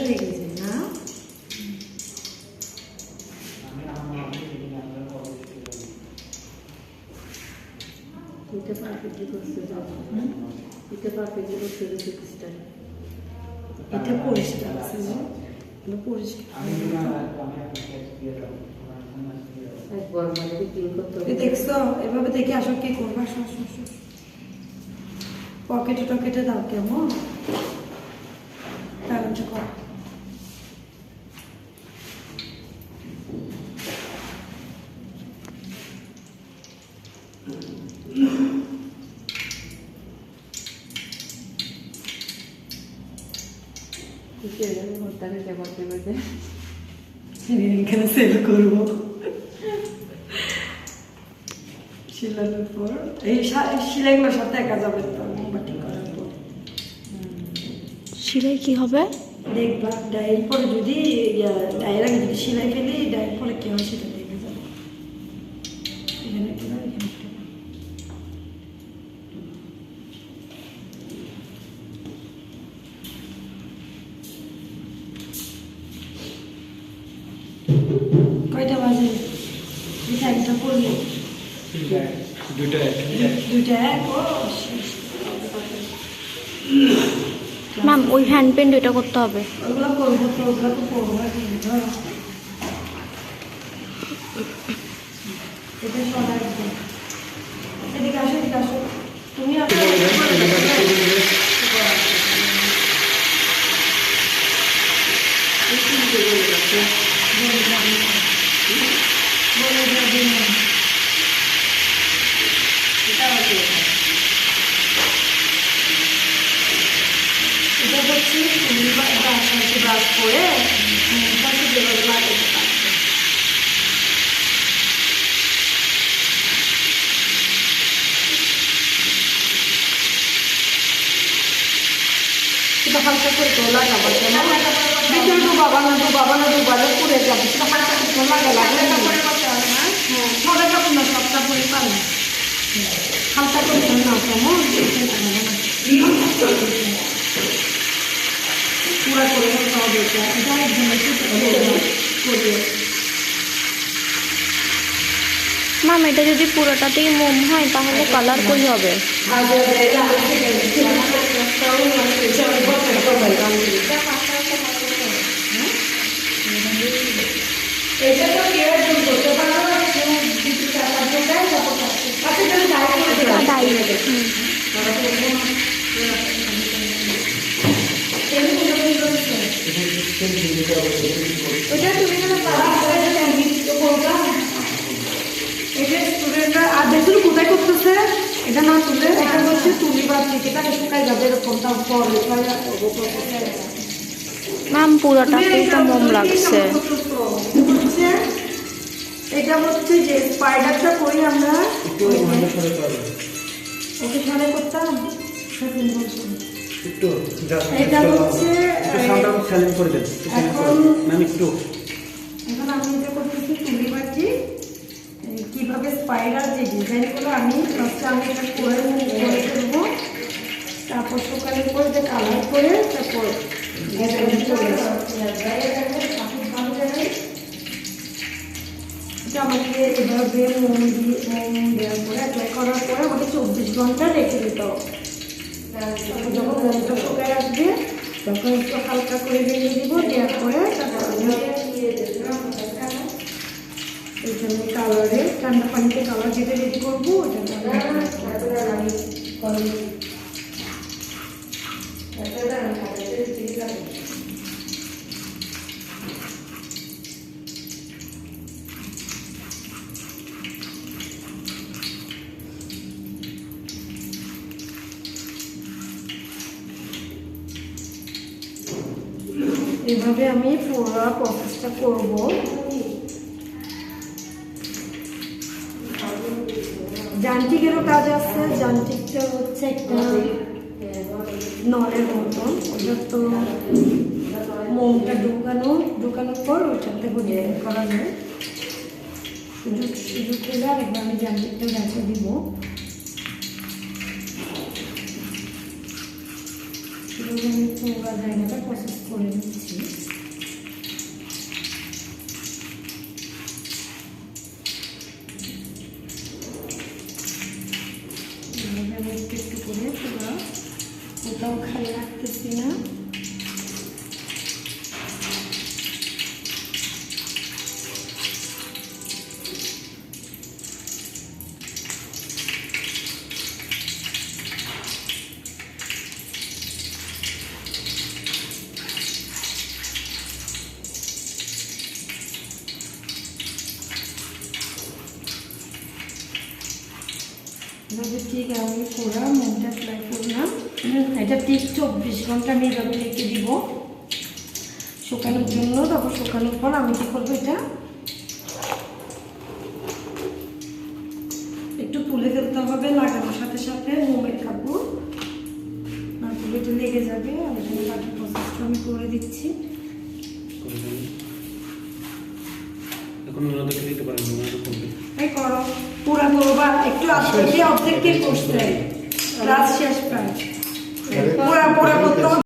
লেগেছে না এটা পারফেক্টলি করতে যাব এটা পারফেক্টলি করতে গেছে পিসটা এটা পরিষ্কার আছে না? এটা পরিষ্কার একবার মানে ক্লিন করতে এ হবে দেখছ এভাবে দেখে আসো কি করবা আসো আসো আসো পকেটে টকেটে দাও কেমন তাহলে কর। খুশি হয়ে যাবে ভর্তাকে কে করতে করতে এখানে সেল করব শিলানোর পর এই সা- এই শিলাইগুলোর সাথে একা যাবে তো বাটি করার পর সেলাই কি হবে? দেখবা ডায়ের পরে যদি ডায়ের আগে যদি সেলাই ফেলি ডায়ের পরে কি হয় সেটা দেখে যাবে এখানে একটা একটা। কয়টা বাজে? এই টাইমটা পড়ল দুইটা দুইটা এক ও শেষ। ম্যাম ওই হ্যান্ড পেন্ট ওইটা করতে হবে। ওগুলো করব তো ওগুলো তো করব এখন, ধরো। এটা সরা একদম। এদিকে আসো, এদিকে আসো। তুমি আসো। বলে যাবে না। এটা হচ্ছে তুমি বা- বাসায় এসে ব্রাশ করে মুখটাকে যেভাবে লাগাতে পারবে সেটা হালকা করে তো লাগাবো ভিতরে ডুবাবা না ডুবাবা না ডুবালে পুড়ে যাবে সেটা হালকা করে তো লাগা লাগবে হ্যাঁ সবাই কাপড় না সব কাপড় পারে হালকা করে না কেমন পুরা করে ম্যাম এটা যদি পুরোটাতেই মোম হয় তাহলে কালার কই হবে এটা তো কেউ একজন করতে পারো না কেউ কিছু টাকা দিয়ে দেয় তারপর কাটতে। আচ্ছা তাহলে ডাই করে দিলাম। ডাই ওটা তুমি এটা স্টুডেন্টরা আর দেখুন কোথায় করতেছে? এটা না তুলে এটা হচ্ছে তুলি বা টিকিটা শুকাই যাবে এরকমটা পরে ম্যাম পুরোটাতেই তো মোম লাগছে। এটা হচ্ছে যে স্পাইডারটা করি আমরা। ওকে করতাম। একটু এটা হচ্ছে, সাইলেন্ট করে দেন একটু এখন- দেন। ম্যাম একটু। এখন আমি এটা করতেছি কীভাবে স্পাইরাল যে ডিজাইনগুলো আমি ফার্স্টে আমি এটা করে করে ফেলব তারপর সকালে করে এটা কালার করে তারপর আমাকে এভাবে মোম দিয়ে মোম দেওয়ার পরে অ্যাপ্লাই করার পরে আমাকে চব্বিশ ঘণ্টা রেখে দিতে হবে। যখন মোমটা শুকায় আসবে তখন একটু হালকা করে দিয়ে দিব দেওয়ার পরে তারপর জন্য কালারে ঠান্ডা পানিতে কালার যেটা রেডি করব ওটা এভাবে আমি পুরো প্রসেসটা করব। যান্ত্রিকেরও কাজ আছে, যান্ত্রিকটা হচ্ছে একটা নলের মতন। ওটা তো মোমটা ঢুকানো, ঢুকানোর পর ওইটাতে ডিজাইন করা যায়। সুযোগ সুযোগ পেলে আরেকবার আমি যান্ত্রিকটা দেখে দিব। সুযোগ আমি একটু জায়গাটা প্রসেস করে নিচ্ছি একটু একটু করে পুরো কোথাও খালি রাখতেছি না এভাবে ঠিক আমি করা মনটা অ্যাপ্লাই করলাম এটা ঠিক চব্বিশ ঘণ্টা আমি এভাবে রেখে দিব। শুকানোর জন্য তারপর শুকানোর পর আমি কী করব এটা একটু তুলে ফেলতে হবে, লাগানোর সাথে সাথে মোমের কাপড়। তারপরে এটা লেগে যাবে, আর এখানে বাকি প্রসেসটা আমি করে দিচ্ছি। ওনাদেরকে দিতে পারেন ওনারা করবে এই করো পুরা করবা একটু আজকে দিয়ে অর্ধেক কে করছে রাত শেষ প্রায়। পুরা পুরা